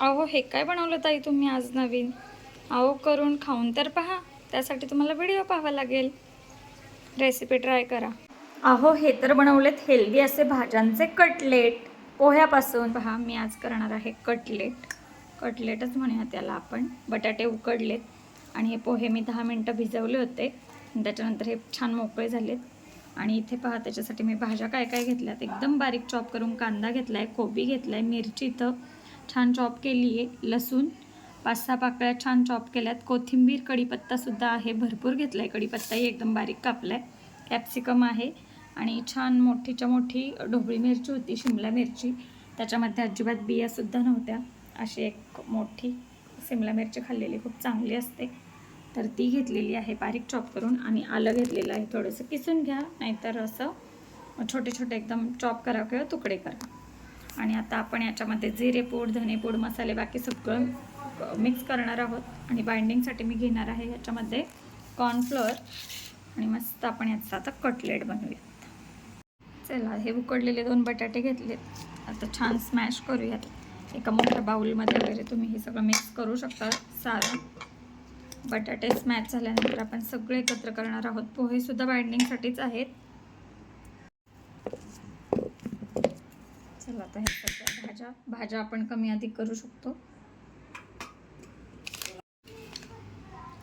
अहो हे काय बनवलं ताई तुम्ही आज नवीन? अहो करून खाऊन तर पहा. त्यासाठी तुम्हाला व्हिडिओ पाहावा लागेल. रेसिपी ट्राय करा. अहो हे तर बनवलेत हेल्दी असे भाज्यांचे कटलेट. पोह्यापासून. पहा मी आज करणार आहे कटलेट. कटलेटच म्हणूया त्याला आपण. बटाटे उकडलेत. आणि हे पोहे मी दहा मिनटं भिजवले होते. त्याच्यानंतर हे छान मोकळे झालेत. आणि इथे पहा त्याच्यासाठी मी भाज्या काय काय घेतल्यात. एकदम बारीक चॉप करून कांदा घेतला आहे कोबी घेतला आहे मिरची इथं. छान चॉप केली आहे. लसूण पाच सहा पाकळ्या छान चॉप केल्यात. कोथिंबीर कढीपत्तासुद्धा आहे. भरपूर घेतला आहे कढीपत्ताही एकदम बारीक कापला आहे कॅप्सिकम आहे आणि छान मोठीच्या मोठी ढोबळी मिरची होती शिमला मिरची. त्याच्यामध्ये अजिबात बियासुद्धा नव्हत्या. अशी एक मोठी शिमला मिरची खाल्लेली. खूप चांगली असते. तर ती घेतलेली आहे. बारीक चॉप करून आणि आलं घेतलेलं आहे. थोडंसं किसून घ्या. नाहीतर असं छोटे छोटे एकदम चॉप करा किंवा तुकडे करा. आणि आता आपण याच्यामध्ये जिरे पूड धनेपूड मसाले बाकी सगळं मिक्स करणार आहोत. आणि बाइंडिंगसाठी मी घेणार आहे याच्यामध्ये कॉर्नफ्लोअर आणि मस्त आपण याचा आता कटलेट बनवूयात चला हे उकडलेले दोन बटाटे घेतलेत. आता छान स्मॅश करूयात. एका मोठ्या बाउलमध्ये वगैरे तुम्ही हे सगळं मिक्स करू शकता सारं. बटाटे स्मॅच झाल्यानंतर आपण सगळे एकत्र करणार आहोत. पोहेसुद्धा बाइंडिंगसाठीच आहेत. आता हे सगळ्या भाज्या. भाज्या आपण कमी अधिक करू शकतो.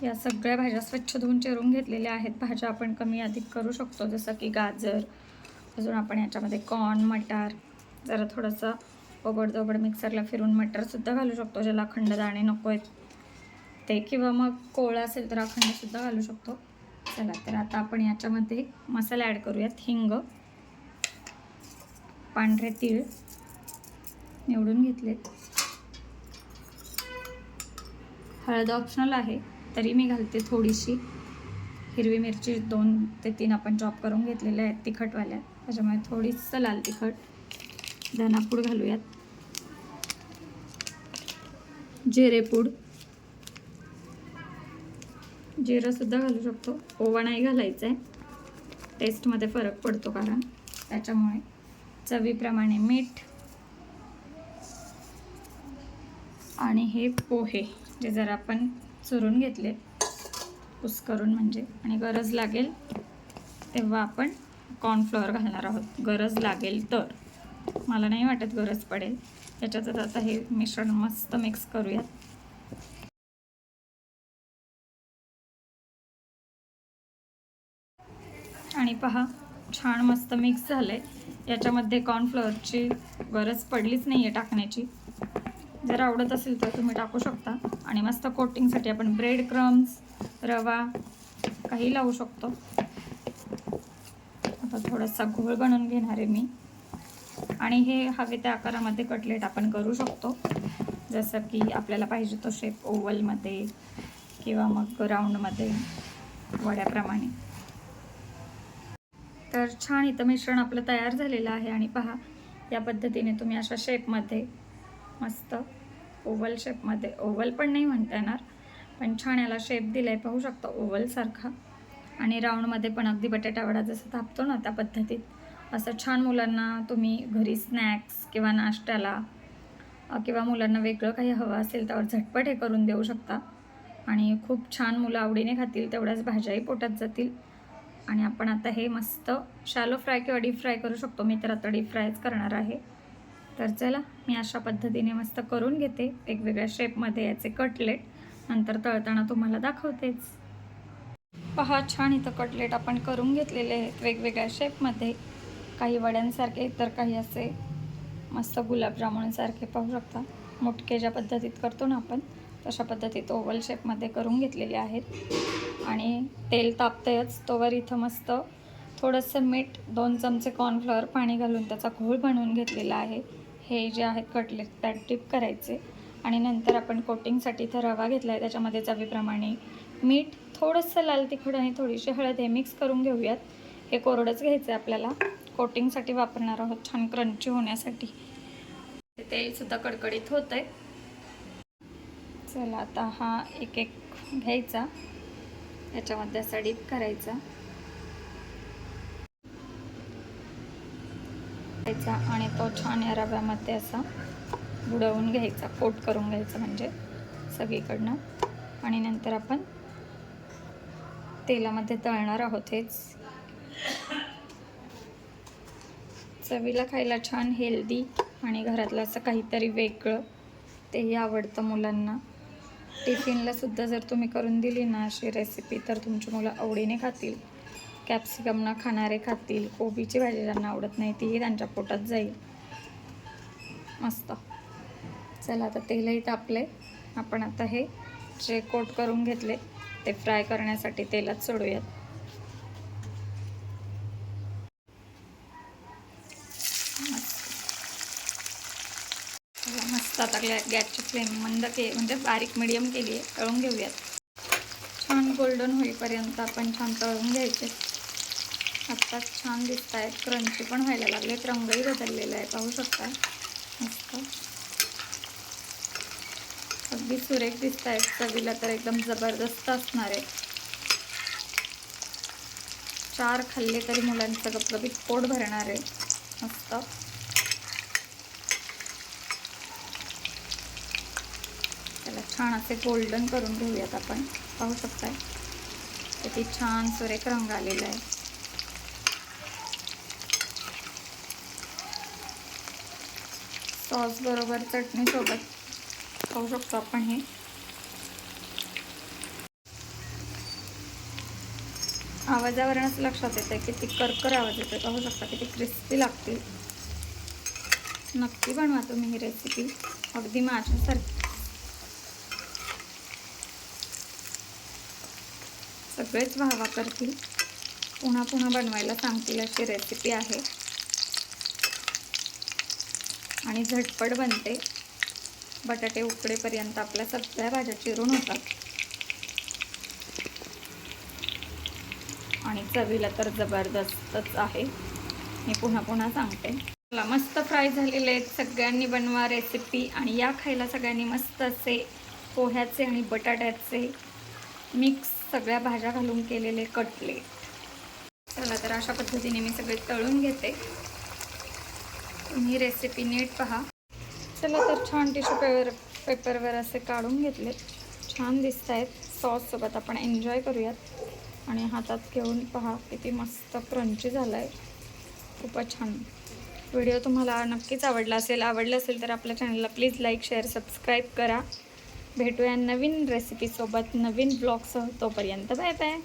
या सगळ्या भाज्या स्वच्छ धुवून चिरून घेतलेल्या आहेत. भाज्या आपण कमी अधिक करू शकतो. जसं की गाजर. अजून आपण याच्यामध्ये कॉर्न मटार. जरा थोडंसं ओबडदोबड मिक्सरला फिरून मटरसुद्धा घालू शकतो ज्याला अखंड दाणे नको आहेत. ते किंवा मग कोळ असेल तर अखंडसुद्धा घालू शकतो. चला तर आता आपण याच्यामध्ये मसाला ॲड करूयात. हिंग पांढरे तीळ निवडून घेतलेत. हळद ऑप्शनल आहे तरी मी घालते थोडीशी. हिरवी मिरची दोन ते तीन आपण चॉप करून घेतलेल्या आहेत तिखटवाल्या. त्याच्यामुळे थोडीसं लाल तिखट. धनापूड घालूयात. जिरेपूड जिरंसुद्धा घालू शकतो. ओवा नाही घालायचं आहे टेस्टमध्ये फरक पडतो कारण. त्याच्यामुळे चवीप्रमाणे मीठ आणि हे पोहे जे जरा आपण चुरून घेतले करून म्हणजे. आणि गरज लागेल तेव्हा आपण कॉर्नफ्लॉवर घालणार आहोत. गरज लागेल तर. मला नाही वाटत गरज पडेल. त्याच्यातच आता हे मिश्रण मस्त मिक्स करूयात. आणि पहा छान मस्त मिक्स झालं आहे याच्यामध्ये कॉर्नफ्लॉवरची गरज पडलीच नाही आहे टाकण्याची. जर आवडत असेल तर तुम्ही टाकू शकता. आणि मस्त कोटिंगसाठी आपण ब्रेड क्रम्स रवा काही लावू शकतो. आता थोडासा घोळ बनवून घेणार आहे मी. आणि हे हवे त्या आकारामध्ये कटलेट आपण करू शकतो. जसं की आपल्याला पाहिजे तो शेप ओवलमध्ये किंवा मग राऊंडमध्ये वड्याप्रमाणे. तर छान इथं मिश्रण आपलं तयार झालेलं आहे. आणि पहा या पद्धतीने तुम्ही अशा शेपमध्ये मस्त. ओव्हल शेपमध्ये ओव्हल पण नाही म्हणता येणार पण छान याला शेप दिला आहे पाहू शकता ओव्हलसारखा आणि राऊंडमध्ये पण अगदी बटाटावडा जसं थापतो ना त्या पद्धतीत असं छान मुलांना तुम्ही घरी स्नॅक्स किंवा नाश्त्याला किंवा मुलांना वेगळं काही हवं असेल त्यावर झटपट हे करून देऊ शकता. आणि खूप छान मुलं आवडीने खातील तेवढ्याच भाज्याही पोटात जातील. आणि आपण आता हे मस्त शॅलो फ्राय किंवा डीप फ्राय करू शकतो. मी तर आता डीप फ्रायच करणार आहे. तर चला मी अशा पद्धतीने मस्त करून घेते. वेगवेगळ्या शेपमध्ये याचे कटलेट नंतर तळताना तुम्हाला दाखवतेच. पहा छान इथं कटलेट आपण करून घेतलेले आहेत वेगवेगळ्या शेपमध्ये काही वड्यांसारखे तर काही असे मस्त गुलाबजामुनसारखे पाहू शकता. मुटके ज्या पद्धतीत करतो ना आपण तशा पद्धतीत ओव्हल शेपमध्ये करून घेतलेले आहेत. आणि तेल तापतेच तोवर इथं मस्त थोडंसं मीठ दोन चमचे कॉर्नफ्लॉवर पाणी घालून त्याचा घोळ बनवून घेतलेला आहे. हे जे आहेत कटलेट त्यात डिप करायचे. आणि नंतर आपण कोटिंगसाठी इथं रवा घेतला आहे त्याच्यामध्ये चवीप्रमाणे मीठ थोडंसं लाल तिखट आणि थोडीशी हळद हे मिक्स करून घेऊयात. हे कोरडंच घ्यायचं आहे आपल्याला. कोटिंगसाठी वापरणार आहोत छान क्रंची होण्यासाठी. तेलसुद्धा कडकडीत होतं आहे चला आता हा एक एक घ्यायचा. याच्यामध्ये असा डीप करायचा. आणि तो छान या रव्यामध्ये असा बुडवून घ्यायचा कोट करून घ्यायचा म्हणजे सगळीकडनं. आणि नंतर आपण तेलामध्ये तळणार आहोत हेच. चवीला खायला छान हेल्दी आणि घरातलं असं काहीतरी वेगळं तेही आवडतं मुलांना. टिफिनला सुद्धा जर तुम्ही करून दिली ना अशी रेसिपी तर तुमची मुलं आवडीने खातील. कॅप्सिकम न खाणारे खातील. कोबीची भाजी ज्यांना आवडत नाही तीही त्यांच्या पोटात जाईल. मस्त. चला आता तेलही तापले. आपण आता हे जे कोट करून घेतले ते फ्राय करण्यासाठी तेलात सोडूयात. मस्त आता गॅसची फ्लेम मंद के म्हणजे बारीक मिडियम केली आहे तळून घेऊयात. छान गोल्डन होईपर्यंत आपण छान तळून घ्यायचे. आत्ताच छान दिसत आहेत क्रंची पण व्हायला लागलेत रंगही बदललेला आहे. पाहू शकता मस्त. अगदी सुरेख दिसत आहेत चवीला तर एकदम जबरदस्त असणार आहे. चार खाल्ले तरी मुलांचं गपगपीत पोट भरणार आहे. मस्त. त्याला छान असे गोल्डन करून घेऊयात आपण. पाहू शकताय. किती छान सुरेख रंग आलेला आहे. सॉस बरोबर चटणी सोबत खाऊ शकतो आपण हे. आवाजावरूनच लक्षात येते किती कर्कर आवाज येतो पाहू शकता किती क्रिस्पी लागतील नक्की बनवा तुम्ही ही रेसिपी अगदी माझ्यासारखी. सगळेच व्हावा करतील. पुन्हा पुन्हा बनवायला सांगतील अशी रेसिपी आहे. आणि झटपट बनते. बटाटे उकडेपर्यंत आपल्या सगळ्या भाज्या चिरून होतात. आणि चवीला तर जबरदस्तच आहे. मी पुन्हा पुन्हा सांगते. मला मस्त फ्राय झालेले आहेत सगळ्यांनी बनवा रेसिपी आणि या खायला सगळ्यांनी मस्त असे पोह्याचे आणि बटाट्याचे मिक्स सगळ्या भाज्या घालून केलेले कटलेट. चला तर अशा पद्धतीने मी सगळे तळून घेते. तुम्ही रेसिपी नीट पहा. चला तर छान टिश्यू पेपर पेपरवर असे काढून घेतले. छान दिसत आहेत सॉससोबत आपण एन्जॉय करूयात. आणि हातात घेऊन पहा किती मस्त क्रंची झाला आहे खूपच छान. व्हिडिओ तुम्हाला नक्कीच आवडला असेल. आवडला असेल तर आपल्या चॅनलला प्लीज लाईक शेअर सबस्क्राईब करा. भेटूया नवीन रेसिपीसोबत नवीन ब्लॉगसह तोपर्यंत बाय बाय